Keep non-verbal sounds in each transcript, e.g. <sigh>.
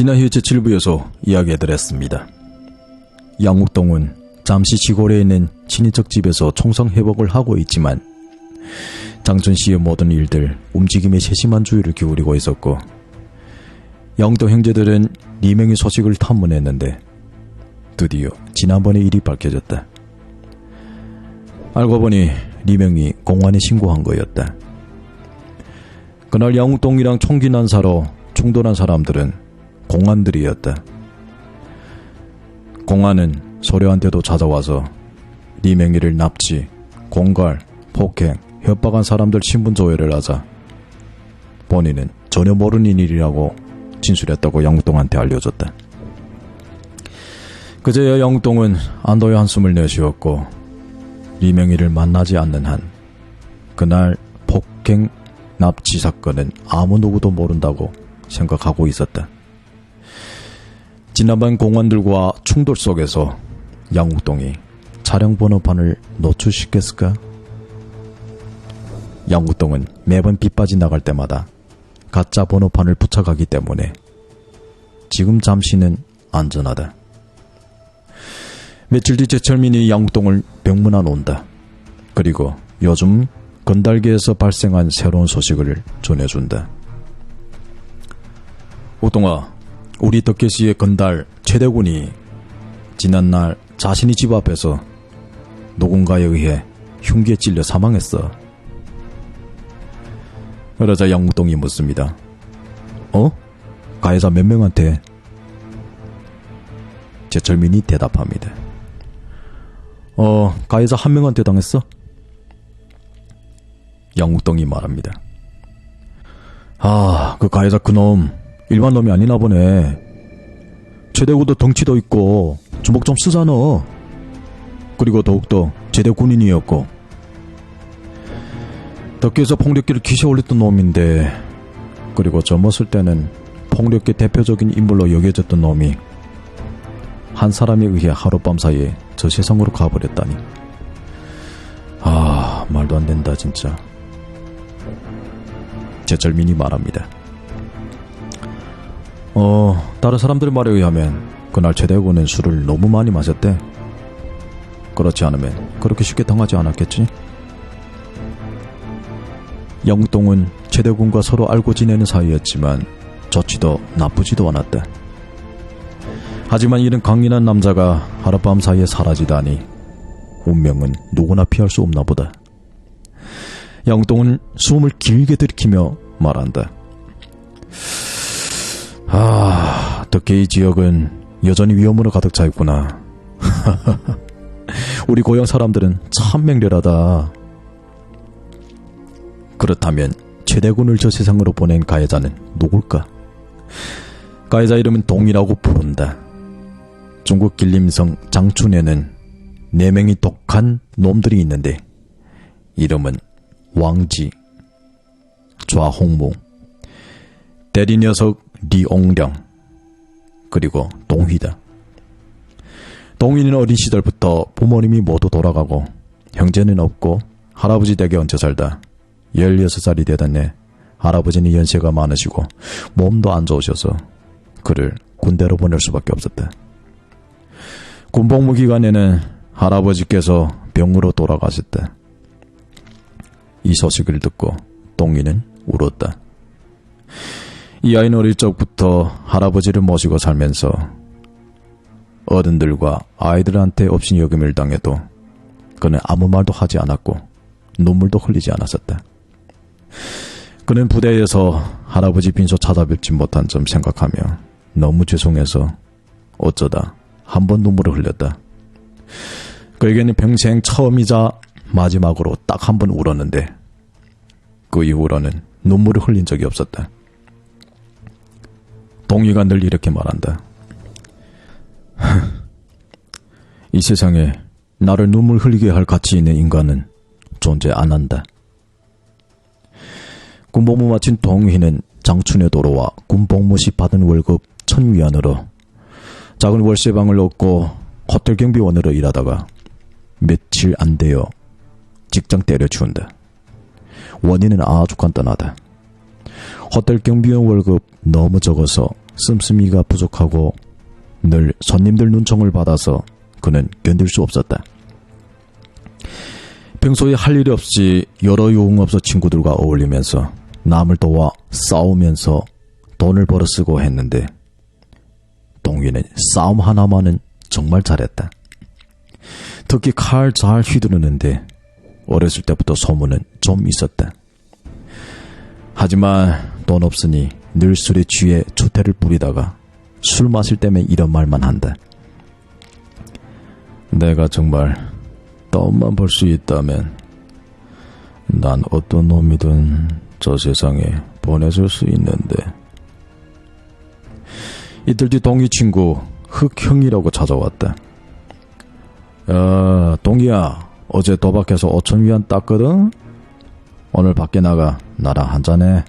지난 해 제7부에서 이야기해드렸습니다. 양욱동은 잠시 시골에 있는 친인척 집에서 총성회복을 하고 있지만 장춘 씨의 모든 일들 움직임에 세심한 주의를 기울이고 있었고 양동 형제들은 리명의 소식을 탐문했는데 드디어 지난번의 일이 밝혀졌다. 알고 보니 리명이 공안에 신고한 거였다. 그날 양욱동이랑 총기 난사로 충돌한 사람들은 공안들이었다. 공안은 소려한테도 찾아와서 리명이를 납치, 공갈, 폭행, 협박한 사람들 신분 조회를 하자 본인은 전혀 모르는 일이라고 진술했다고 양욱동한테 알려줬다. 그제야 양욱동은 안도의 한숨을 내쉬었고 리명이를 만나지 않는 한 그날 폭행 납치 사건은 아무 누구도 모른다고 생각하고 있었다. 지난번 공원들과 충돌 속에서 양욱동이 차량 번호판을 노출시켰을까? 양욱동은 매번 빗바지 나갈 때마다 가짜 번호판을 부착하기 때문에 지금 잠시는 안전하다. 며칠 뒤 제철민이 양욱동을 병문안 온다. 그리고 요즘 건달계에서 발생한 새로운 소식을 전해준다. 우동아, 우리 덕계시의 건달 최대군이 지난날 자신이 집 앞에서 누군가에 의해 흉기에 찔려 사망했어. 그러자 양무동이 묻습니다. 어? 가해자 몇 명한테? 제철민이 대답합니다. 어, 가해자 한 명한테 당했어? 양욱동이 말합니다. 아, 그 가해자 그놈 일반 놈이 아니나 보네. 제대고도 덩치도 있고 주먹 좀 쓰잖아. 그리고 더욱더 제대 군인이었고 덕계에서 폭력기를 기세 올렸던 놈인데 그리고 젊었을 때는 폭력계 대표적인 인물로 여겨졌던 놈이 한 사람에 의해 하룻밤 사이에 저 세상으로 가버렸다니. 아, 말도 안 된다, 진짜. 제철민이 말합니다. 어, 다른 사람들 말에 의하면 그날 최대군은 술을 너무 많이 마셨대. 그렇지 않으면 그렇게 쉽게 당하지 않았겠지? 영동은 최대군과 서로 알고 지내는 사이였지만 좋지도 나쁘지도 않았다. 하지만 이런 강인한 남자가 하룻밤 사이에 사라지다니 운명은 누구나 피할 수 없나 보다. 양동은 숨을 길게 들이키며 말한다. 아, 덕계 이 지역은 여전히 위험으로 가득 차 있구나. <laughs> 우리 고향 사람들은 참 맹렬하다. 그렇다면 최대군을 저 세상으로 보낸 가해자는 누굴까? 가해자 이름은 동이라고 부른다. 중국 길림성 장춘에는 네 명이 독한 놈들이 있는데 이름은 왕지, 좌홍무, 대리 녀석 리옹령, 그리고 동휘다. 동휘는 어린 시절부터 부모님이 모두 돌아가고 형제는 없고 할아버지 댁에 얹혀 살다 16살이 되던 해 할아버지는 연세가 많으시고 몸도 안 좋으셔서 그를 군대로 보낼 수밖에 없었다. 군복무 기간에는 할아버지께서 병으로 돌아가셨다. 이 소식을 듣고 동이는 울었다. 이 아이는 어릴 적부터 할아버지를 모시고 살면서 어른들과 아이들한테 없인 여김을 당해도 그는 아무 말도 하지 않았고 눈물도 흘리지 않았었다. 그는 부대에서 할아버지 빈소 찾아뵙지 못한 점 생각하며 너무 죄송해서 어쩌다 한 번 눈물을 흘렸다. 그에게는 평생 처음이자 마지막으로 딱 한 번 울었는데 그 이후로는 눈물을 흘린 적이 없었다. 동의가 늘 이렇게 말한다. <laughs> 이 세상에 나를 눈물 흘리게 할 가치 있는 인간은 존재 안 한다. 군복무 마친 동희는 장춘에 돌아와 군복무 시 받은 월급 천 위안으로 작은 월세방을 얻고 호텔 경비원으로 일하다가 며칠 안 되어 직장 때려치운다. 원인은 아주 간단하다. 호텔 경비원 월급 너무 적어서 씀씀이가 부족하고 늘 손님들 눈총을 받아서 그는 견딜 수 없었다. 평소에 할 일이 없이 여러 유흥업소 친구들과 어울리면서 남을 도와 싸우면서 돈을 벌어 쓰고 했는데 동규는 싸움 하나만은 정말 잘했다. 특히 칼 잘 휘두르는데 어렸을 때부터 소문은 좀 있었다. 하지만 돈 없으니 늘 술에 취해 조태를 부리다가 술 마실 때면 이런 말만 한다. 내가 정말 돈만 벌수 있다면 난 어떤 놈이든 저 세상에 보내줄 수 있는데 이틀 뒤 동희 친구 흑형이라고 찾아왔다. 야, 동희야, 어제 도박해서 5천 위안 땄거든? 오늘 밖에 나가 나랑 한잔해.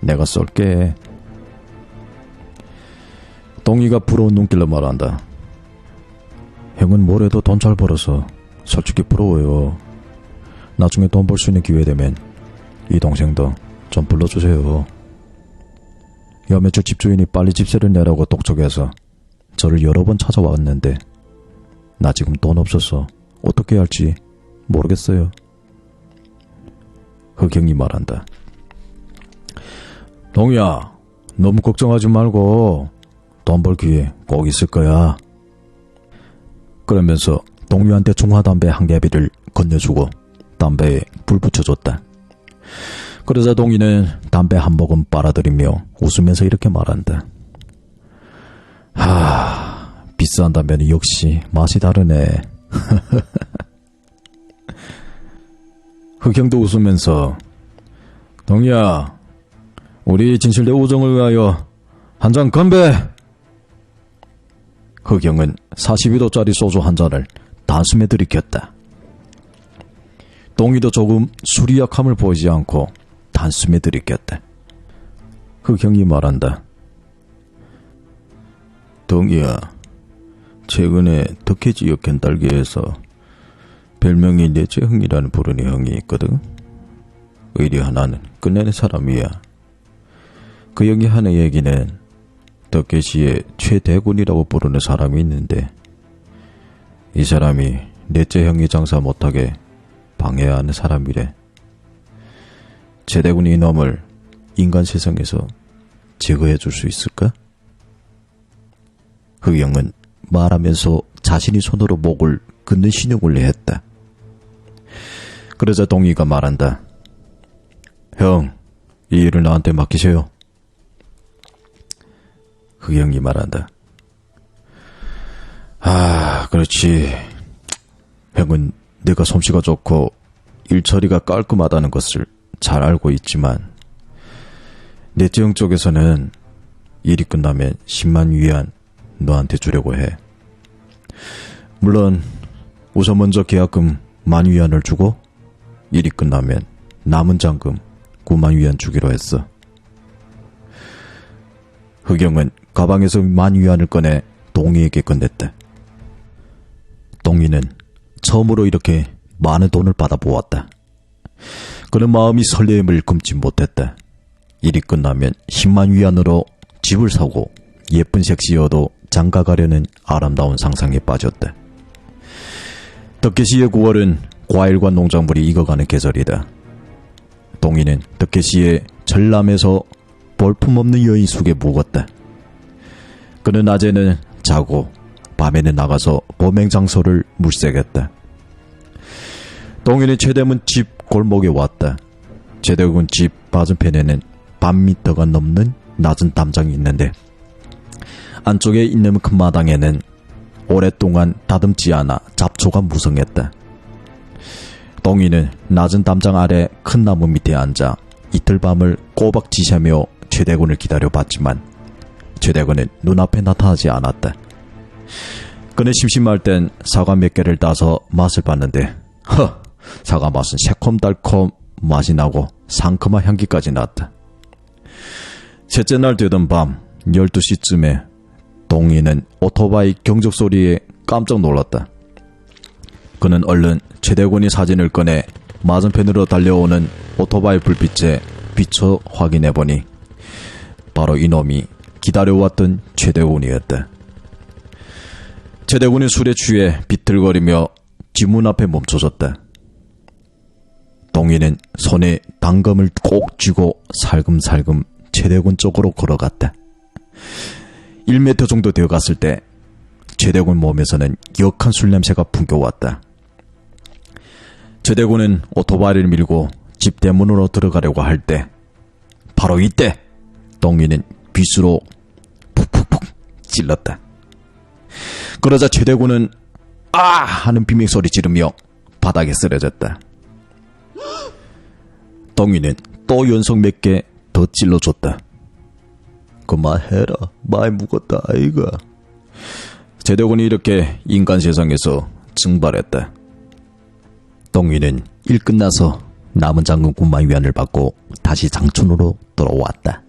내가 쏠게. 동희가 부러운 눈길로 말한다. 형은 뭐래도 돈 잘 벌어서 솔직히 부러워요. 나중에 돈 벌 수 있는 기회 되면 이 동생도 좀 불러주세요. 여 며칠 집주인이 빨리 집세를 내라고 똑똑해서 저를 여러 번 찾아왔는데 나 지금 돈 없어서 어떻게 할지 모르겠어요. 흑형이 말한다. 동우야, 너무 걱정하지 말고 돈 벌 기회 꼭 있을 거야. 그러면서 동유한테 중화담배 한 개비를 건네주고 담배에 불 붙여줬다. 그러자 동이는 담배 한 모금 빨아들이며 웃으면서 이렇게 말한다. 하, 비싼 담배는 역시 맛이 다르네. <laughs> 흑형도 웃으면서 동이야, 우리 진실대 우정을 위하여 한 잔 건배! 흑형은 42도짜리 소주 한 잔을 단숨에 들이켰다. 동이도 조금 술이 약함을 보이지 않고 단숨에 들이켰다. 흑형이 말한다. 동이야, 최근에 덕혜지 역현달기에서 별명이 내재흥이라는 부르는 형이 있거든. 의리 하나는 끝내는 사람이야. 그 형이 하는 얘기는 덕계시의 최대군이라고 부르는 사람이 있는데 이 사람이 넷째 형이 장사 못하게 방해하는 사람이래. 최대군이 이놈을 인간 세상에서 제거해 줄 수 있을까? 흑영은 말하면서 자신이 손으로 목을 긋는 신용을 했다. 그러자 동희가 말한다. 형, 이 일을 나한테 맡기세요. 흑영이 말한다. 아, 그렇지. 형은 내가 솜씨가 좋고 일처리가 깔끔하다는 것을 잘 알고 있지만 넷째 형 쪽에서는 일이 끝나면 10만 위안 너한테 주려고 해. 물론 우선 먼저 계약금 만 위안을 주고 일이 끝나면 남은 잔금 9만 위안 주기로 했어. 흑영은 가방에서 만 위안을 꺼내 동희에게 건넸다. 동희는 처음으로 이렇게 많은 돈을 받아보았다. 그는 마음이 설레임을 금치 못했다. 일이 끝나면 10만 위안으로 집을 사고 예쁜 섹시여도 장가 가려는 아름다운 상상에 빠졌다. 덕계시의 9월은 과일과 농작물이 익어가는 계절이다. 동희는 덕계시의 전람에서 볼품없는 여인 속에 묵었다. 그는 낮에는 자고 밤에는 나가서 범행 장소를 물색했다. 동희는 최대문 집 골목에 왔다. 최대문 집 맞은편에는 반미터가 넘는 낮은 담장이 있는데 안쪽에 있는 큰 마당에는 오랫동안 다듬지 않아 잡초가 무성했다. 동희는 낮은 담장 아래 큰 나무 밑에 앉아 이틀 밤을 꼬박 지새며 최대군을 기다려봤지만 최대군은 눈앞에 나타나지 않았다. 그는 심심할 땐 사과 몇 개를 따서 맛을 봤는데 허! 사과 맛은 새콤달콤 맛이 나고 상큼한 향기까지 났다. 셋째 날 되던 밤 12시쯤에 동희는 오토바이 경적 소리에 깜짝 놀랐다. 그는 얼른 최대군이 사진을 꺼내 맞은편으로 달려오는 오토바이 불빛에 비춰 확인해 보니 바로 이놈이 기다려왔던 최대군이었다. 최대군이 술에 취해 비틀거리며 지문 앞에 멈춰섰다. 동희는 손에 단검을 꼭 쥐고 살금살금 최대군 쪽으로 걸어갔다. 1m 정도 되어 갔을 때 최대군 몸에서는 역한 술 냄새가 풍겨왔다. 최대군은 오토바이를 밀고 집 대문으로 들어가려고 할 때 바로 이때 동희는 빗으로 푹푹푹 찔렀다. 그러자 최대군은 아 하는 비명소리 지르며 바닥에 쓰러졌다. 동희는 또 연속 몇 개 더 찔러줬다. 그만해라. 많이 묵었다 아이가. 최대군이 이렇게 인간 세상에서 증발했다. 동희는 일 끝나서 남은 장군 군만 위안을 받고 다시 장촌으로 돌아왔다.